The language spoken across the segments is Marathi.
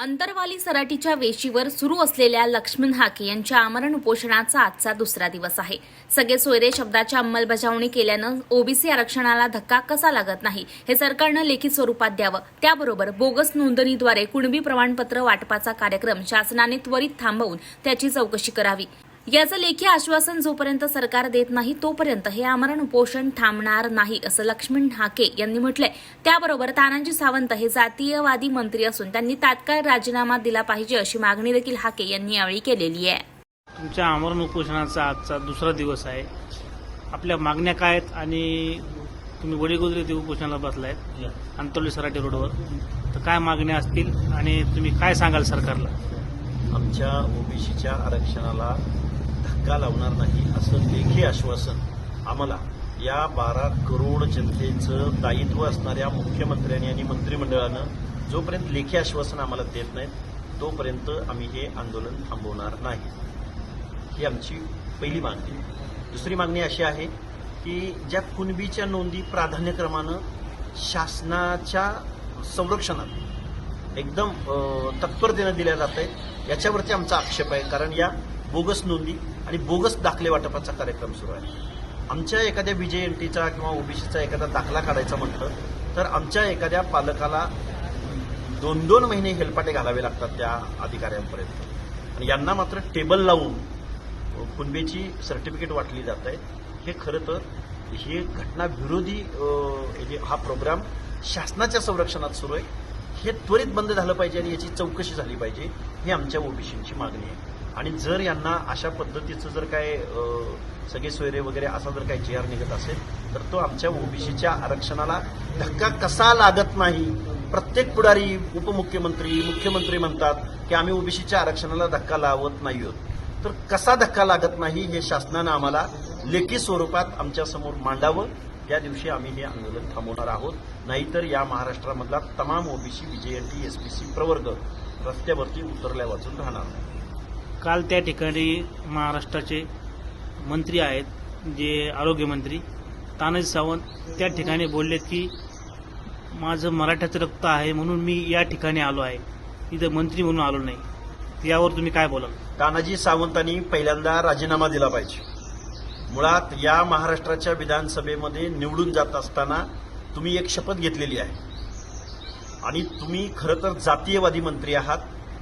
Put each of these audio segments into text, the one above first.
अंतरवाली सराटीच्या वेशीवर सुरू असलेल्या लक्ष्मण हाके यांच्या आमरण उपोषणाचा आजचा दुसरा दिवस आहे. सगळे सोयरे शब्दाची अंमलबजावणी केल्यानं ओबीसी आरक्षणाला धक्का कसा लागत नाही हे सरकारनं लेखी स्वरूपात द्यावं. त्याबरोबर बोगस नोंदणीद्वारे कुणबी प्रमाणपत्र वाटपाचा कार्यक्रम शासनाने त्वरित थांबवून त्याची चौकशी करावी. याचं लेखी आश्वासन जोपर्यंत सरकार देत नाही तोपर्यंत हे आमरण उपोषण थांबणार नाही असं लक्ष्मण हाके यांनी म्हटलंय. त्याबरोबर तानाजी सावंत हे जातीयवादी मंत्री असून त्यांनी तात्काळ राजीनामा दिला पाहिजे अशी मागणी देखील हाके यांनी यावेळी केलेली आहे. तुमच्या आमरण उपोषणाचा आजचा दुसरा दिवस आहे. आपल्या मागण्या काय आहेत आणि तुम्ही वडीगोदरी ते उपोषणाला बसलायत अंतोली सराटी रोडवर. तर काय मागण्या असतील आणि तुम्ही काय सांगाल सरकारला? आमच्या ओबीसीच्या आरक्षणाला धक्का लावणार नाही असं लेखी आश्वासन आम्हाला या बारा करोड जनतेचं दायित्व असणाऱ्या मुख्यमंत्र्यांनी आणि मंत्रिमंडळानं जोपर्यंत लेखी आश्वासन आम्हाला देत नाहीत तोपर्यंत आम्ही हे आंदोलन थांबवणार नाही. ही आमची पहिली मागणी. दुसरी मागणी अशी आहे की ज्या कुणबीच्या नोंदी प्राधान्यक्रमानं शासनाच्या संरक्षणात एकदम तत्परतेनं दिल्या जात आहेत याच्यावरती आमचा आक्षेप आहे. कारण या बोगस नोंदी आणि बोगस दाखले वाटपाचा कार्यक्रम सुरू आहे. आमच्या एखाद्या बीजेएनटीचा किंवा ओबीसीचा एखादा दाखला काढायचा म्हटलं तर आमच्या एखाद्या पालकाला दोन दोन महिने हेलपाटे घालावे लागतात त्या अधिकाऱ्यांपर्यंत. आणि यांना मात्र टेबल लावून कुणबेची सर्टिफिकेट वाटली जात आहे. हे खरं तर हे घटना विरोधी हे हा प्रोग्राम शासनाच्या संरक्षणात सुरू आहे. हे त्वरित बंद झालं पाहिजे आणि याची चौकशी झाली पाहिजे ही आमच्या ओबीसींची मागणी आहे. आणि जर यांना अशा पद्धतीचं जर काय सगळे सोयरे वगैरे असा जर काही जी आर निघत असेल तर तो आमच्या ओबीसीच्या आरक्षणाला धक्का कसा लागत नाही? प्रत्येक पुढारी उपमुख्यमंत्री मुख्यमंत्री म्हणतात की आम्ही ओबीसीच्या आरक्षणाला धक्का लावत नाही आहोत. तर कसा धक्का लागत नाही हे शासनानं आम्हाला लेखी स्वरूपात आमच्यासमोर मांडावं. या दिवशी आम्ही हे आंदोलन थांबवणार आहोत. नाहीतर या महाराष्ट्रामधला तमाम ओबीसी बीजेएनटी एसपीसी प्रवर्ग रस्त्यावरती उतरल्या वाचून राहणार नाही. काल त्या ठिकाणी महाराष्ट्राचे मंत्री आहेत जे आरोग्यमंत्री तानाजी सावंत त्या ठिकाणी बोललेत की माझं मराठ्याचं रक्त आहे म्हणून मी या ठिकाणी आलो आहे. इथं मंत्री म्हणून आलो नाही. यावर तुम्ही काय बोलाल? तानाजी सावंतांनी पहिल्यांदा राजीनामा दिला पाहिजे. मुळात या महाराष्ट्राच्या विधानसभेमध्ये निवडून जात असताना तुम्ही एक शपथ घेतलेली आहे. आणि तुम्ही खरं तर जातीयवादी मंत्री आहात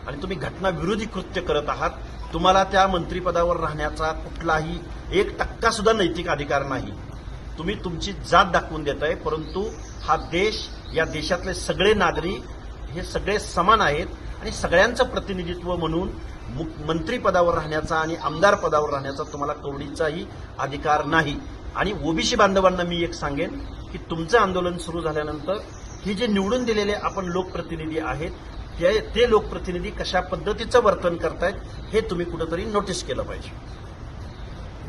आणि तुम्ही घटनाविरोधी कृत्य करत आहात. तुम्हाला त्या मंत्रिपदावर राहण्याचा कुठलाही एक टक्का सुद्धा नैतिक अधिकार नाही. तुम्ही तुमची जात दाखवून देताय परंतु हा देश या देशातले सगळे नागरिक हे सगळे समान आहेत आणि सगळ्यांचं प्रतिनिधित्व म्हणून मुख- मंत्रिपदावर राहण्याचा आणि आमदार पदावर राहण्याचा तुम्हाला कवडीचाही अधिकार नाही. आणि ओबीसी बांधवांना मी एक सांगेन की तुमचं आंदोलन सुरू झाल्यानंतर ही जे निवडून दिलेले आपण लोकप्रतिनिधी आहेत हे ते लोकप्रतिनिधी कशा पद्धतीचं वर्तन करतायत हे तुम्ही कुठंतरी नोटीस केलं पाहिजे.